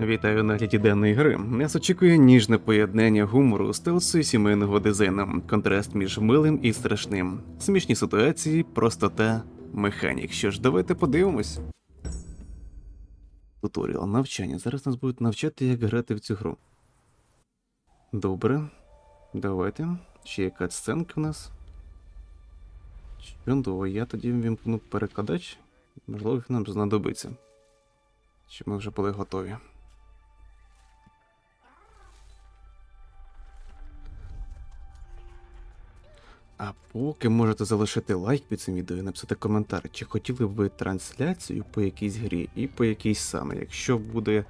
Вітаю на гляді денної гри. Нас очікує ніжне поєднання гумору, стелсу і сімейного дизайну, контраст між милим і страшним, смішні ситуації, простота, механік. Що ж, давайте подивимось. Туторіал навчання. Зараз нас будуть навчати, як грати в цю гру. Добре. Давайте. Ще яка сценка в нас. Чудово, я тоді вімкну перекладач. Можливо, він нам знадобиться. Щоб ми вже були готові. А поки можете залишити лайк під цим відео і написати коментар, чи хотіли б ви трансляцію по якійсь грі і по якійсь саме. Якщо буде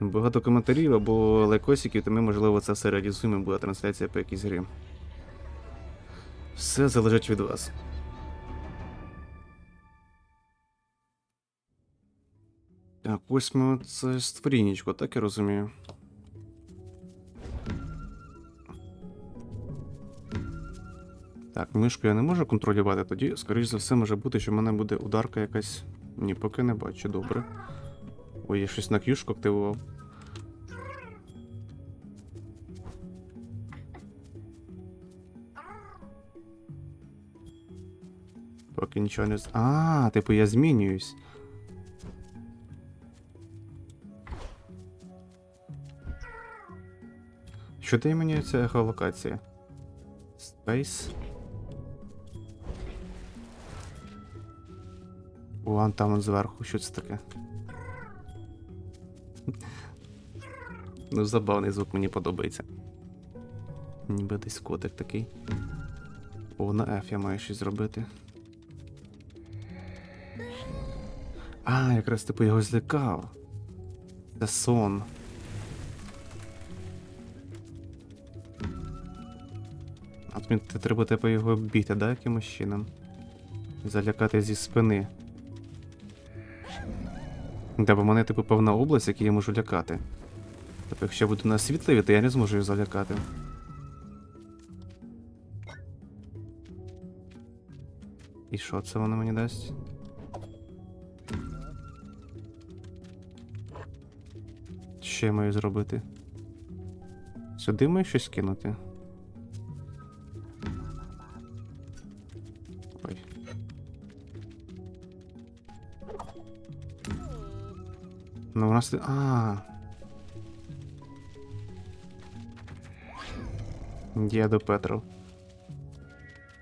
багато коментарів або лайкосиків, то ми, можливо, це все реалізуємо, буде трансляція по якійсь грі. Все залежить від вас. Так, ось ми це створіннячко, так я розумію. Так, мишку я не можу контролювати, тоді, скоріш за все, може бути, що в мене буде ударка якась. Ні, поки не бачу, добре. Ой, я щось на к'юшку активував. Поки нічого не. А, типу я змінююсь. Що дає мені ця ехолокація? Space. Вон там от зверху, що це таке? Ну, забавний звук мені подобається. Ніби десь котик такий. О, на F я маю щось зробити. А, якраз типу його злякав. Це сон. А тобі треба типу його бігти, да, якимось чином? Залякати зі спини. Да, бо мене типу повна область, яку я можу лякати. Тобто, якщо я буду на світливі, то я не зможу її залякати. І що це воно мені дасть? Що я маю зробити? Сюди маю щось кинути. Ой. Ну, у нас. А. Діадо Петро.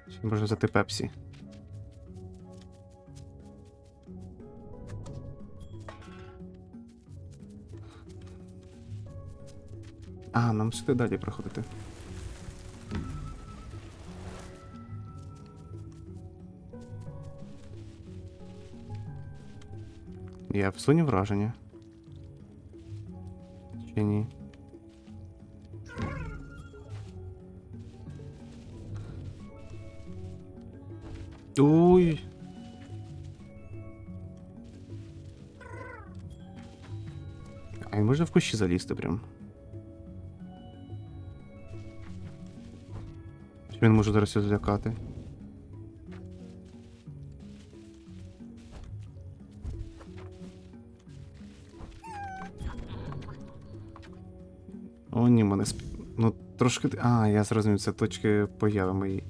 Чи можна взяти Пепсі? А, нам сюди далі проходити. Я всунув враження. Чи ні? Ой. А він може в кущі залізти прям. Чи він може зараз його злякати? О, ні, мене сп... Ну, трошки. А, я зрозумів, це точки появи мої.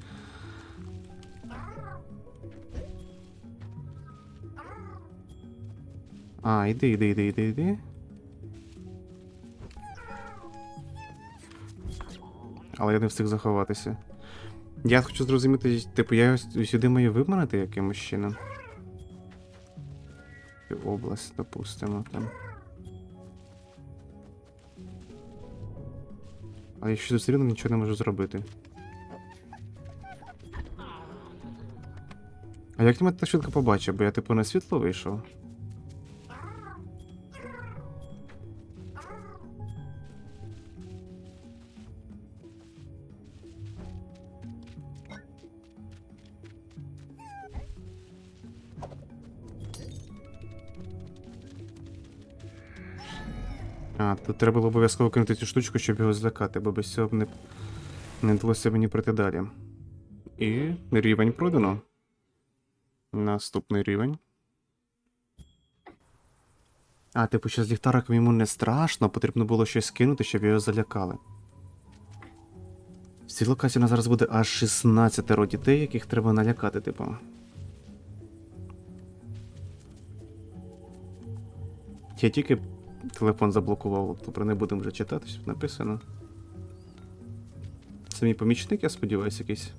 А, іди, іди, іди, іди, іди. Але я не встиг заховатися. Я хочу зрозуміти, типу, я сюди маю виманити якимось чином. Область, допустимо, там. А я ще все рівно нічого не можу зробити. А як ти мене так швидко побачив, бо я типу на світло вийшов? Тут треба було обов'язково кинути цю штучку, щоб його злякати, бо без цього б не, не вдалося мені пройти далі. І рівень пройдено. Наступний рівень. А, типу, що з ліхтариком йому не страшно, потрібно було щось кинути, щоб його залякали. В цій локації у нас зараз буде аж 16 дітей, яких треба налякати, типу. Я тільки телефон заблокував, добре, не будемо вже читати, що написано. Це мій помічник, я сподіваюся, якийсь.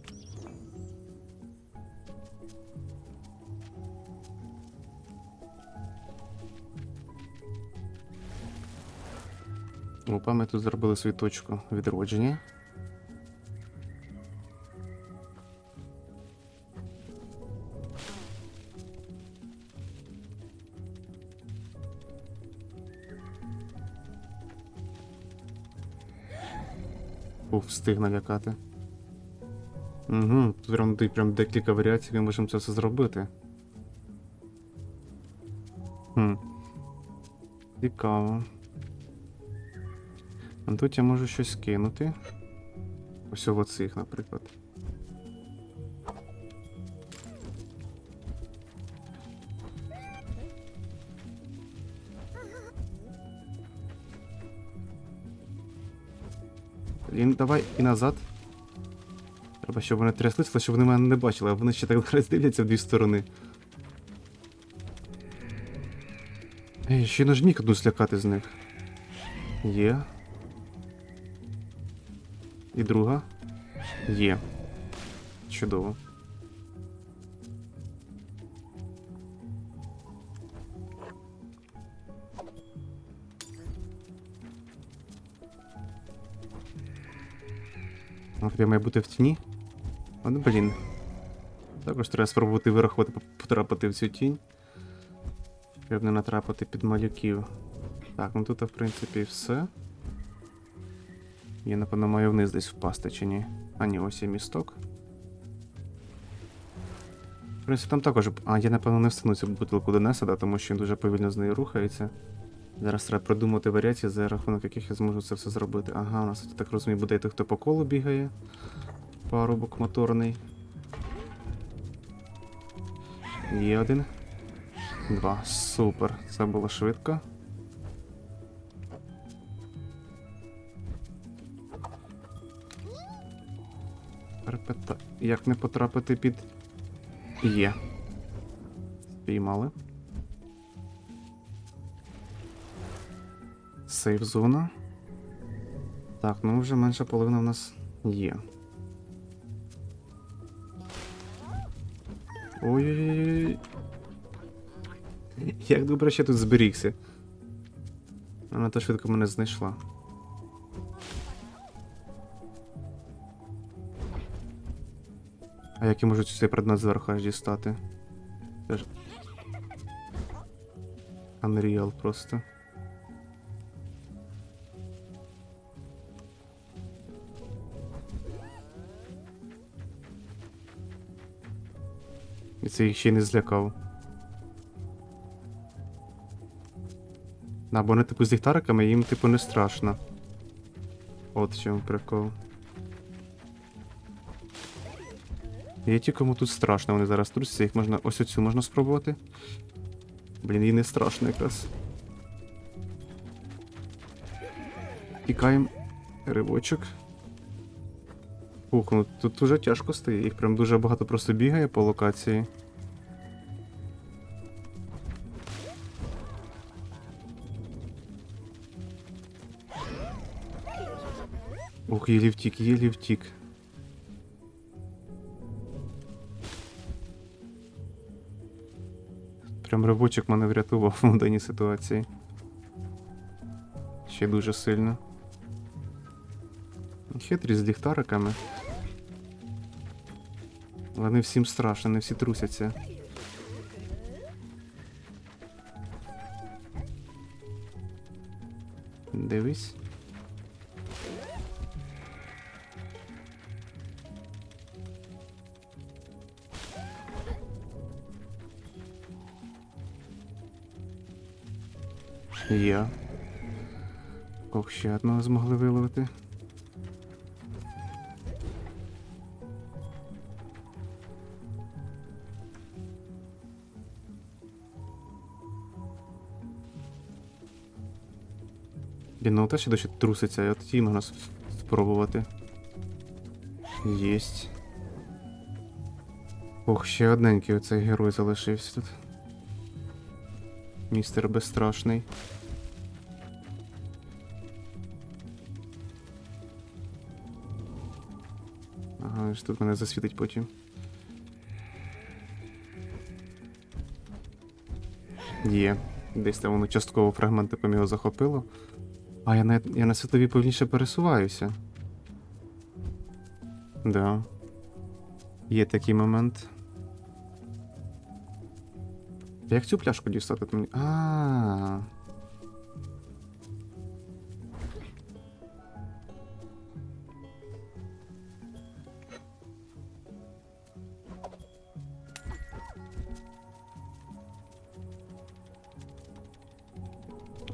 Опа, ми тут зробили світочку точку відродження. Встиг налякати. Угу, тут прям, тут прям декілька варіацій, ми можемо це все зробити. Хм. Цікаво. А тут я можу щось кинути. Ось оцих, наприклад. Давай і назад. Треба, щоб вони тряслися, щоб вони мене не бачили, а вони ще так зараз дивляться в дві сторони. Ей, ще нажмік одну злякати з них. Є. І друга. Є. Чудово. Тобі має бути в тіні? От, блін. Також треба спробувати вирахувати, потрапити в цю тінь. Щоб не натрапити під малюків. Так, ну тут, в принципі, все. Я, напевно, маю вниз десь впасти чи ні. А ні, ось є місток. В принципі, там також. А, я, напевно, не встану цю бутилку Денеса, да, тому що він дуже повільно з нею рухається. Зараз треба придумати варіації, за рахунок яких я зможу це все зробити. Ага, у нас тут, так розумію, буде той, хто по колу бігає. Парубок моторний. Є один. Два. Супер. Це було швидко. Перепита... Як не потрапити під. Є. Спіймали. Сейф зона. Так, ну вже менша половина в нас є. Ой-ой-ой. Як добре, я тут зберігся. Вона то швидко мене знайшла. А як я можу цей предмет зверху аж дістати? Це. Unreal просто. Це їх ще й не злякав. Да, бо вони типу з ліхтариками, їм типу не страшно. От в чому прикол. Є ті, кому тут страшно, вони зараз трусяться, їх можна. Ось оцю можна спробувати. Блін, їй не страшно якраз. Тікаємо. Ривочок. Ух, ну тут дуже тяжко стає, їх прям дуже багато просто бігає по локації. Ух, єлі втік, єлі втік. Прям ривочок мене врятував в даній ситуації. Ще дуже сильно. Хитрі з ліхтариками. Але не всім страшно, не всі трусяться. Дивись. Є. Ох, ще одного змогли виловити. Блін, ну і досі труситься, і от її можна спробувати. Єсть. Ох, ще одненький оцей герой залишився тут. Містер безстрашний. Ага, ж тут мене засвітить потім. Є. Десь там воно частково фрагментиком його захопило. А я на, я на світові повільніше пересуваюся. Да. Є такий момент. Як цю пляшку дістати? Мені. А.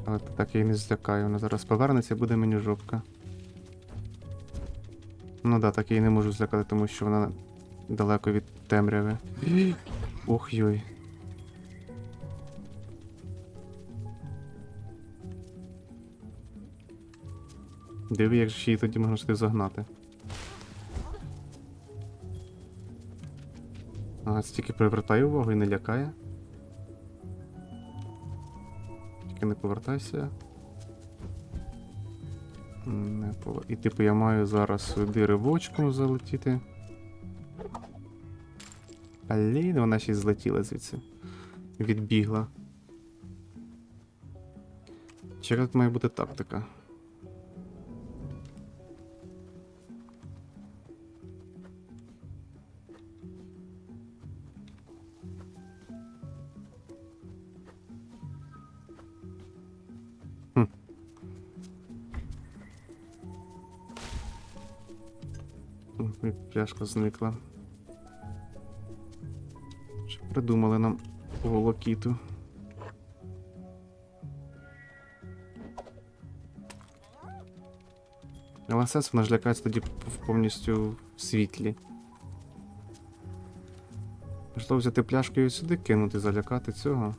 Але так я її не злякаю. Вона зараз повернеться і буде мені жопка. Ну да, так я її не можу злякати, тому що вона далеко від темряви. Ох йой. Диви, як же її тоді можна сюди загнати. Ага, це тільки привертає увагу і не лякає. Тільки не повертайся. Не повер... І типу я маю зараз сюди ривочком залетіти. Блін, вона ще й злетіла звідси. Відбігла. Чи тут має бути тактика? Пляшка зникла. Що придумали нам волокіту. Але сенс вона ж лякається тоді повністю в світлі. Можливо взяти пляшку і сюди кинути, залякати цього.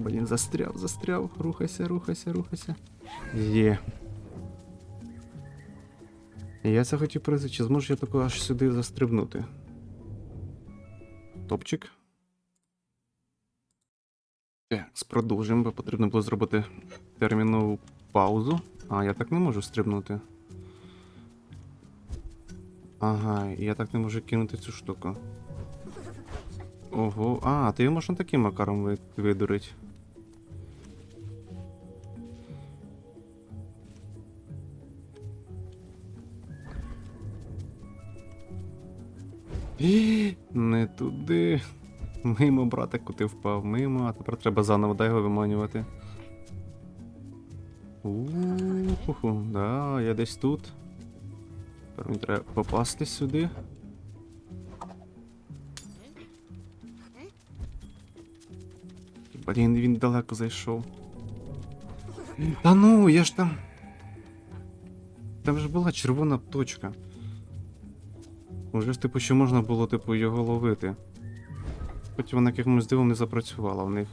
Блін, застряв, застряв. Рухайся, рухайся, рухайся. Є. Я це хотів призити, чи зможу я тако аж сюди застрибнути. Топчик. Так, продовжуємо, бо потрібно було зробити термінову паузу. А, я так не можу стрибнути. Ага, я так не можу кинути цю штуку. Ого, а, то її можна таким макаром ви- видурить. Не туди. Мимо, братику, ти впав, мимо, а тепер треба заново дай його виманювати. Уху, да, я десь тут. Тепер мені треба попасти сюди. Блін, він далеко зайшов. Та ну, я ж там. Там ж була червона точка. Уже ж типу, що можна було, типу, його ловити. Потім вона якимось дивом не запрацювала в них.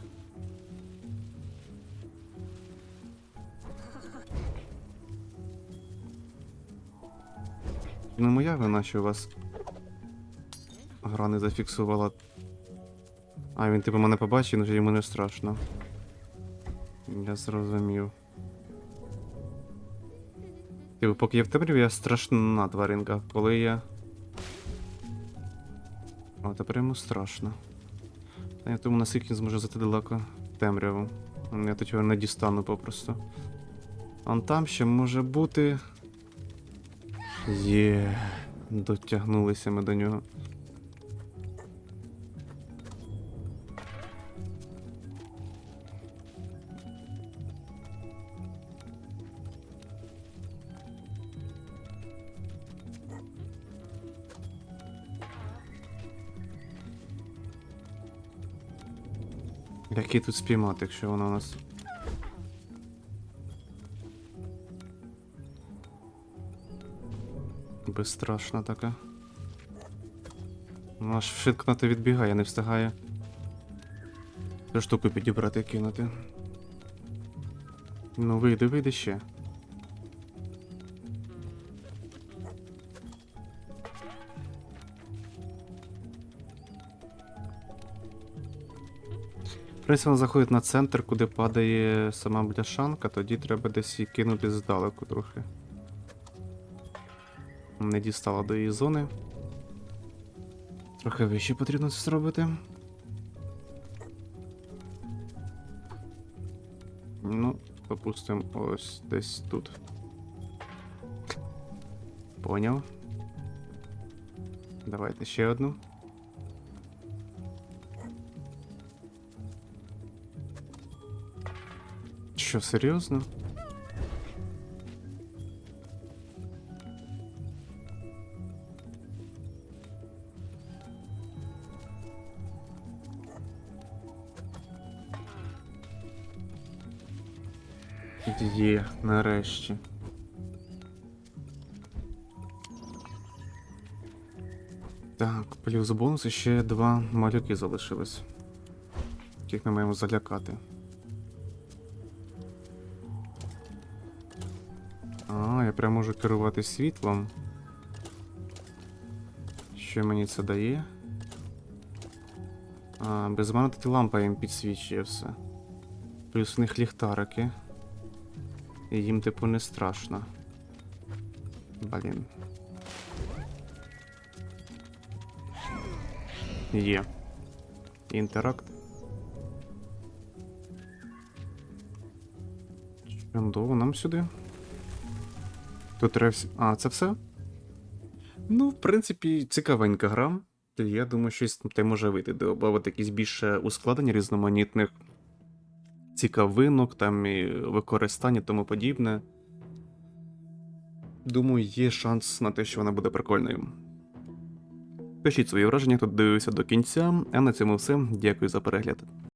Не моя вина, що у вас гра не зафіксувала. А, він типу мене побачив, але йому не страшно. Я зрозумів. Типу, поки я в темряві, я страшна тваринка. Коли я. О, тепер йому страшно. Та я тому наскільки він зможе зайти далеко темряву. Я тут його не дістану попросту. Он там ще може бути. Є. Дотягнулися ми до нього. Який тут спіймати, якщо вона у нас. Безстрашна така. Вона ж те відбігає, не встигає Цю штуку підібрати кинути. Ну, вийди, вийди ще. Якщо вона заходить на центр, куди падає сама бляшанка, тоді треба десь її кинути здалеку трохи. Не дістала до її зони. Трохи вище потрібно це зробити. Ну, допустим, ось десь тут. Поняв. Давайте ще одну. Що, серйозно? Є, нарешті. Так, плюс бонус ще два малюки залишились. Яких ми маємо залякати. Я прям можу керувати світлом. Що мені це дає? А, без мене тут лампа їм підсвічує все. Плюс в них ліхтарики. І їм, типу, не страшно. Блін. Є. Інтеракт. Чудово, нам сюди. Тут треба. А, це все? Ну, в принципі, цікавенька гра. Я думаю, щось там може вийти. Добавити якісь більше ускладнень різноманітних цікавинок, там і використання тому подібне. Думаю, є шанс на те, що вона буде прикольною. Пишіть свої враження, хто дивився до кінця, а на цьому все. Дякую за перегляд.